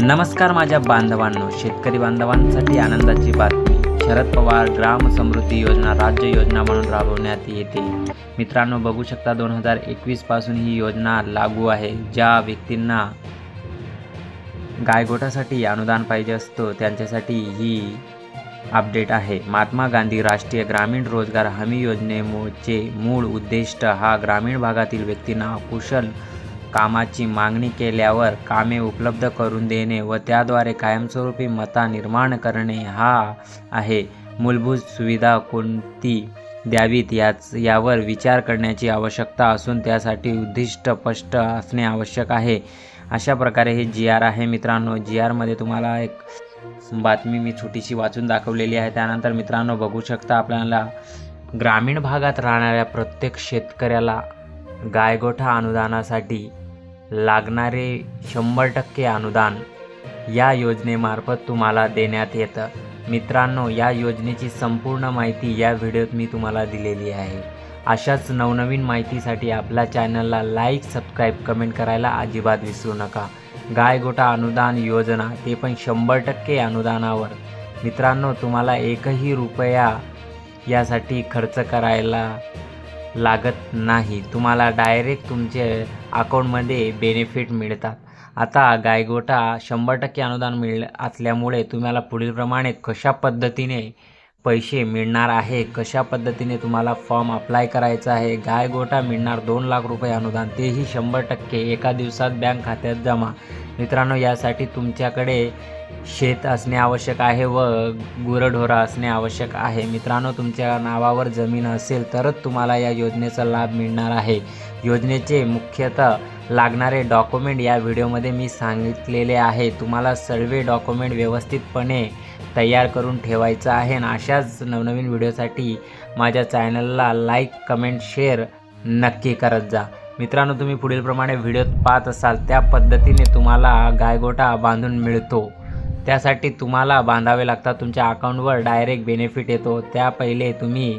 नमस्कार माझ्या बांधवांनो शेतकरी बांधवांसाठी आनंदाची बातमी. शरद पवार ग्राम समृद्धी योजना राज्य योजना म्हणून राबवण्यात येते. मित्रांनो बघू शकता दोन हजार एकवीसपासून ही योजना लागू आहे. ज्या व्यक्तींना गायगोटासाठी अनुदान पाहिजे असतं त्यांच्यासाठी ही अपडेट आहे. महात्मा गांधी राष्ट्रीय ग्रामीण रोजगार हमी योजनेचे मूळ उद्दिष्ट हा ग्रामीण भागातील व्यक्तींना कुशल कामाची मागणी केल्यावर कामे उपलब्ध करून देणे व त्याद्वारे कायमस्वरूपी मता निर्माण करणे हा आहे मूलभूत सुविधा कोणती द्यावीत याच यावर विचार करण्याची आवश्यकता असून त्यासाठी उद्दिष्ट स्पष्ट असणे आवश्यक आहे. अशा प्रकारे हे जी आर आहे मित्रांनो. जी आरमध्ये तुम्हाला एक बातमी मी छोटीशी वाचून दाखवलेली आहे. त्यानंतर मित्रांनो बघू शकता आपल्याला ग्रामीण भागात राहणाऱ्या प्रत्येक शेतकऱ्याला गायगोठा अनुदानासाठी लागणारे शंभर टक्के अनुदान या योजनेमार्फत तुम्हाला देण्यात येतं. मित्रांनो या योजनेची संपूर्ण माहिती या व्हिडिओत मी तुम्हाला दिलेली आहे. अशाच नवनवीन माहितीसाठी आपल्या चॅनलला लाईक सबस्क्राईब कमेंट करायला अजिबात विसरू नका. गायगोटा अनुदान योजना ते पण शंभर टक्के अनुदानावर. मित्रांनो तुम्हाला एकही रुपया यासाठी खर्च करायला लागत नाही. तुम्हाला डायरेक्ट तुमचे अकाऊंटमध्ये बेनिफिट मिळतात. आता गायगोटा शंभर टक्के अनुदान मिळ असल्यामुळे तुम्हाला पुढीलप्रमाणे कशा पद्धतीने पैसे मिळणार आहे? कशा पद्धतीने तुम्हाला फॉर्म अप्लाय करायचा आहे? गायगोटा मिळणार दोन लाख रुपये अनुदान तेही शंभर टक्के. एका दिवसात बँक खात्यात जमा. मित्रांनो यासाठी तुमच्याकडे शेत असणे आवश्यक आहे व गुरढोरा असणे आवश्यक आहे. मित्रांनो तुमच्या नावावर जमीन असेल तरच तुम्हाला या योजनेचा लाभ मिळणार आहे. योजनेचे मुख्यतः लागणारे डॉक्युमेंट या व्हिडिओमध्ये मी सांगितलेले आहे. तुम्हाला सर्व डॉक्युमेंट व्यवस्थितपणे तयार करून ठेवायचं आहे. आणि अशाच नवनवीन व्हिडिओसाठी माझ्या चॅनलला लाईक कमेंट शेअर नक्की करत जा. मित्रांनो तुम्ही पुढीलप्रमाणे व्हिडिओ पाहत असाल त्या पद्धतीने तुम्हाला गायगोटा बांधून मिळतो. त्यासाठी तुम्हाला बांधावे लागतात. तुमच्या अकाउंटवर डायरेक्ट बेनिफिट येतो. त्या पहिले तुम्ही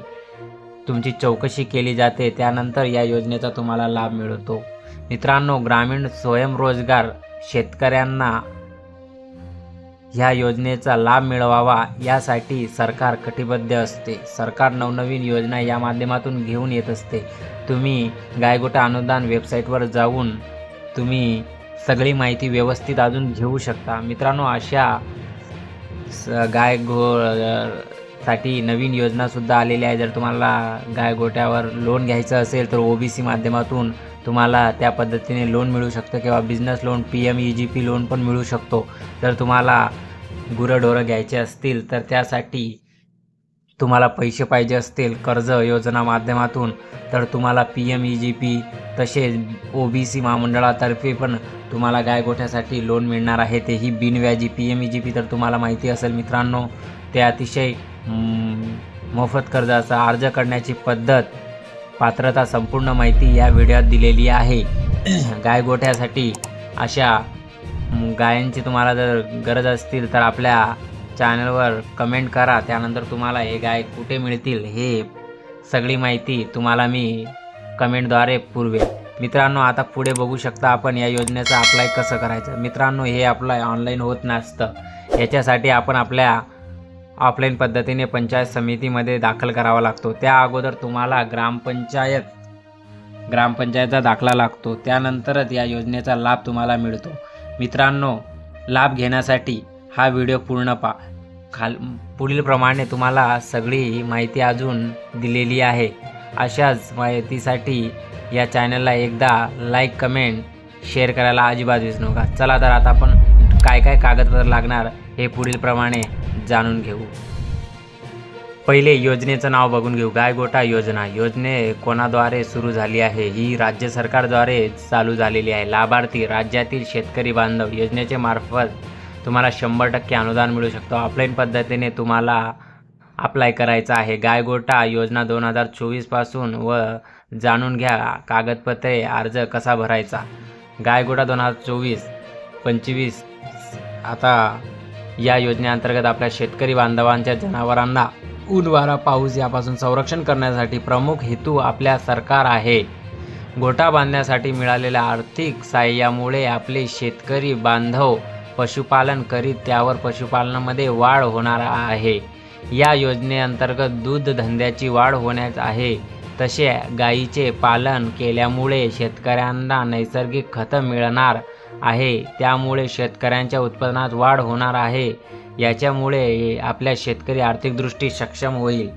तुमची चौकशी केली जाते. त्यानंतर या योजनेचा तुम्हाला लाभ मिळतो. मित्रांनो ग्रामीण स्वयंरोजगार शेतकऱ्यांना ह्या योजनेचा लाभ मिळवावा यासाठी सरकार कटिबद्ध असते. सरकार नवनवीन योजना या माध्यमातून घेऊन येत असते. तुम्ही गायगोटा अनुदान वेबसाईटवर जाऊन तुम्ही सगळी माहिती व्यवस्थित अजून घेऊ शकता. मित्रांनो अशा स गाय गो साठी नवीन योजनासुद्धा आलेल्या आहे जर तुम्हाला गाय गोट्यावर लोन घ्यायचं असेल तर ओ बी सी माध्यमातून तुम्हाला त्या पद्धतीने लोन मिळू शकतं किंवा business loan P M E G P loan पण मिळू शकतो. जर तुम्हाला गुरंढोरं घ्यायचे असतील तर त्यासाठी तुम्हाला पैसे पाहिजे असतील कर्ज योजना माध्यमातून तर तुम्हाला P M E G P तसेच ओ बी सी महामंडळातर्फे पण तुम्हाला गायगोठ्यासाठी लोन मिळणार आहे. तेही बिनव्याजी P M E G P तर तुम्हाला माहिती असेल मित्रांनो. ते अतिशय मोफत कर्जाचा अर्ज करण्याची पद्धत पात्रता संपूर्ण माहिती या व्हिडिओत दिलेली आहे. गायगोठ्यासाठी अशा गायांची तुम्हाला जर गरज असतील तर आपल्या चॅनलवर कमेंट करा. त्यानंतर तुम्हाला हे गाय कुठे मिळतील हे सगळी माहिती तुम्हाला मी कमेंटद्वारे पुरवेल. मित्रांनो आता पुढे बघू शकता आपण या योजनेचं अप्लाय कसं करायचं. मित्रांनो हे अप्लाय ऑनलाईन होत नसतं. याच्यासाठी आपण आपल्या ऑफलाईन पद्धतीने पंचायत समितीमध्ये दाखल करावा लागतो. त्या अगोदर तुम्हाला ग्रामपंचायत ग्रामपंचायतचा दाखला लागतो. त्यानंतरच या योजनेचा लाभ तुम्हाला मिळतो. मित्रांनो लाभ घेण्यासाठी हा व्हिडिओ पूर्ण पा खाल पुढीलप्रमाणे तुम्हाला सगळी माहिती अजून दिलेली आहे. अशाच माहितीसाठी या चॅनलला एकदा लाईक कमेंट शेअर करायला अजिबात विसरू नका. चला तर आता आपण काय काय कागदपत्र लागणार हे पुढीलप्रमाणे जाणून घेऊ. पहिले योजनेचं नाव बघून घेऊ. गायगोटा योजना. योजने कोणाद्वारे सुरू झाली आहे? ही राज्य सरकारद्वारे चालू झालेली आहे. लाभार्थी राज्यातील शेतकरी बांधव योजनेचे मार्फत तुम्हाला शंभर टक्के अनुदान मिळू शकतो. ऑफलाईन पद्धतीने तुम्हाला अप्लाय करायचं आहे. गायगोटा योजना दोन हजार चोवीसपासून व जाणून घ्या. कागदपत्रे अर्ज कसा भरायचा? गायगोटा दोन हजार चोवीस पंचवीस आता या योजनेअंतर्गत आपल्या शेतकरी बांधवांच्या जनावरांना ऊन वारा पाऊस यापासून संरक्षण करण्यासाठी प्रमुख हेतू आपल्या सरकार आहे. गोठा बांधण्यासाठी मिळालेल्या आर्थिक सहाय्यामुळे आपले शेतकरी बांधव पशुपालन करीत त्यावर पशुपालनामध्ये वाढ होणार आहे. या योजनेअंतर्गत दूध धंद्याची वाढ होण्याच आहे. तसे गायीचे पालन केल्यामुळे शेतकऱ्यांना नैसर्गिक खतं मिळणार आहे. त्यामुळे शेतकऱ्यांच्या उत्पन्नात वाढ होणार आहे. याच्यामुळे आपल्या शेतकरी आर्थिकदृष्टी सक्षम होईल.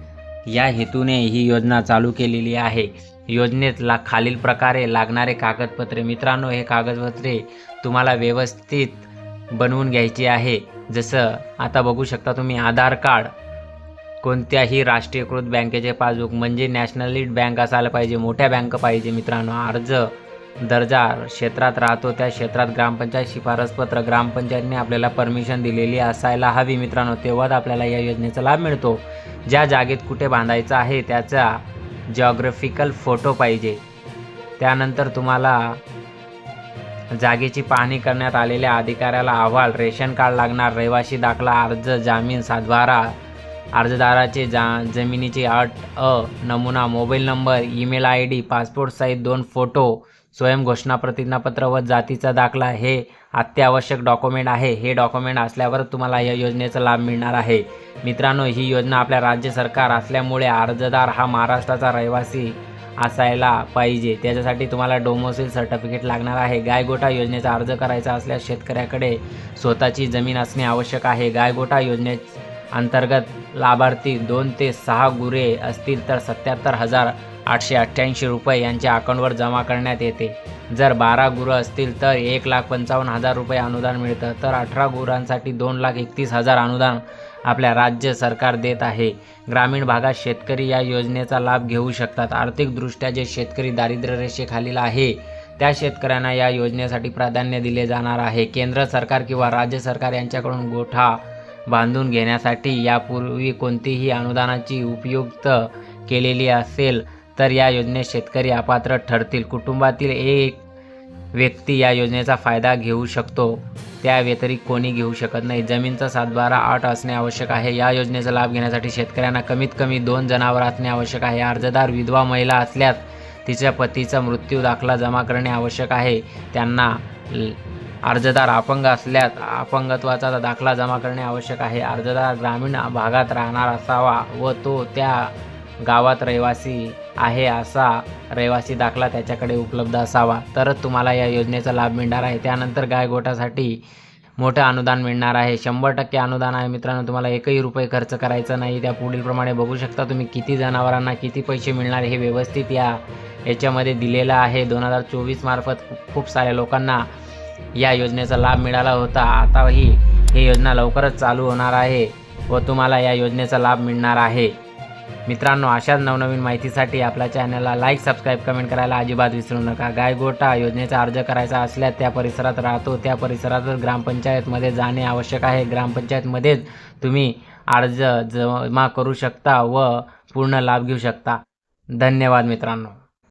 या हेतूने ही योजना चालू केलेली आहे. योजनेत ला खालील प्रकारे लागणारे कागदपत्रे. मित्रांनो हे कागदपत्रे तुम्हाला व्यवस्थित बनवून घ्यायची आहे. जसं आता बघू शकता तुम्ही आधार कार्ड. कोणत्याही राष्ट्रीयकृत बँकेचे पासबुक म्हणजे नॅशनलिट बँक असायला पाहिजे मोठ्या बँक पाहिजे मित्रांनो. अर्ज दर्जा क्षेत्रात राहतो. त्या क्षेत्रात ग्रामपंचायत शिफारसपत्र ग्रामपंचायतने आपल्याला परमिशन दिलेली असायला हवी मित्रांनो. तेव्हाच आपल्याला या योजनेचा लाभ मिळतो. ज्या जागेत कुठे बांधायचं आहे त्याचा जॉग्रफिकल फोटो पाहिजे. त्यानंतर तुम्हाला जागेची पाहणी करण्यात आलेल्या अधिकाऱ्याला अहवाल रेशन कार्ड लागणार रहिवासी दाखला अर्ज जामीन सातबारा अर्जदाराचे जा जमिनीची अट अ नमुना mobile number email I D passport size दोन फोटो स्वयंघोषणा प्रतिज्ञापत्र व जातीचा दाखला हे अत्यावश्यक डॉक्युमेंट आहे. हे डॉक्युमेंट असल्यावर तुम्हाला या योजनेचा लाभ मिळणार आहे. मित्रांनो ही योजना आपल्या राज्य सरकार असल्यामुळे अर्जदार हा महाराष्ट्राचा रहिवासी असायला पाहिजे. त्याच्यासाठी तुम्हाला डोमोसिल सर्टिफिकेट लागणार आहे. गायगोठा योजनेचा अर्ज करायचा असल्यास शेतकऱ्याकडे स्वतःची जमीन असणे आवश्यक आहे. गायगोठा योजने अंतर्गत लाभार्थी दोन ते सहा गुरे असतील तर सत्याहत्तर हजार आठशे अठ्ठ्याऐंशी रुपये यांच्या अकाउंटवर जमा करण्यात येते. जर बारा गुरं असतील तर एक लाख पंचावन्न हजार रुपये अनुदान मिळतं. तर अठरा गुरांसाठी दोन लाख एकतीस हजार अनुदान आपल्या राज्य सरकार देत आहे. ग्रामीण भागात शेतकरी या योजनेचा लाभ घेऊ शकतात. आर्थिकदृष्ट्या जे शेतकरी दारिद्र्य रेषेखालील आहे त्या शेतकऱ्यांना या योजनेसाठी प्राधान्य दिले जाणार आहे. केंद्र सरकार किंवा राज्य सरकार यांच्याकडून गोठा बांधून घेण्यासाठी यापूर्वी कोणतीही अनुदानाची उपयुक्त केलेली असेल तर या योजनेत शेतकरी अपात्र ठरतील. कुटुंबातील एक व्यक्ती या योजनेचा फायदा घेऊ शकतो. त्या व्यतिरिक्त कोणी घेऊ शकत नाही. जमीनचा सातबारा आठ असणे आवश्यक आहे. या योजनेचा लाभ घेण्यासाठी शेतकऱ्यांना कमीत कमी दोन जनावर असणे आवश्यक आहे. अर्जदार विधवा महिला असल्यास तिच्या पतीचा मृत्यू दाखला जमा करणे आवश्यक आहे. त्यांना ल- अर्जदार अपंग असल्यास अपंगत्वाचा दाखला जमा करणे आवश्यक आहे. अर्जदार ग्रामीण भागात राहणार असावा व तो त्या गावात रहिवासी आहे असा रहिवासी दाखला त्याच्याकडे उपलब्ध असावा. तरच तुम्हाला या योजनेचा लाभ मिळणार आहे. त्यानंतर गायगोटासाठी मोठं अनुदान मिळणार आहे. शंभर टक्के अनुदान आहे मित्रांनो. तुम्हाला एकही रुपये खर्च करायचा नाही. त्या पुढीलप्रमाणे बघू शकता तुम्ही किती जनावरांना किती पैसे मिळणार हे व्यवस्थित या याच्यामध्ये दिलेलं आहे. दोन हजार चोवीस मार्फत खूप- खूप साऱ्या लोकांना या योजनेचा लाभ मिळाला होता. आताही ही योजना लवकरच चालू होणार आहे व तुम्हाला या योजनेचा लाभ मिळणार आहे. मित्रांनो अशाच नवनवीन माहितीसाठी आपल्या चॅनलला लाईक सबस्क्राईब कमेंट करायला अजिबात विसरू नका. गायगोटा योजनेचा अर्ज करायचा असल्यास त्या परिसरात राहतो. त्या परिसरातच ग्रामपंचायतमध्ये जाणे आवश्यक आहे. ग्रामपंचायतमध्येच तुम्ही अर्ज जमा करू शकता व पूर्ण लाभ घेऊ शकता. धन्यवाद मित्रांनो.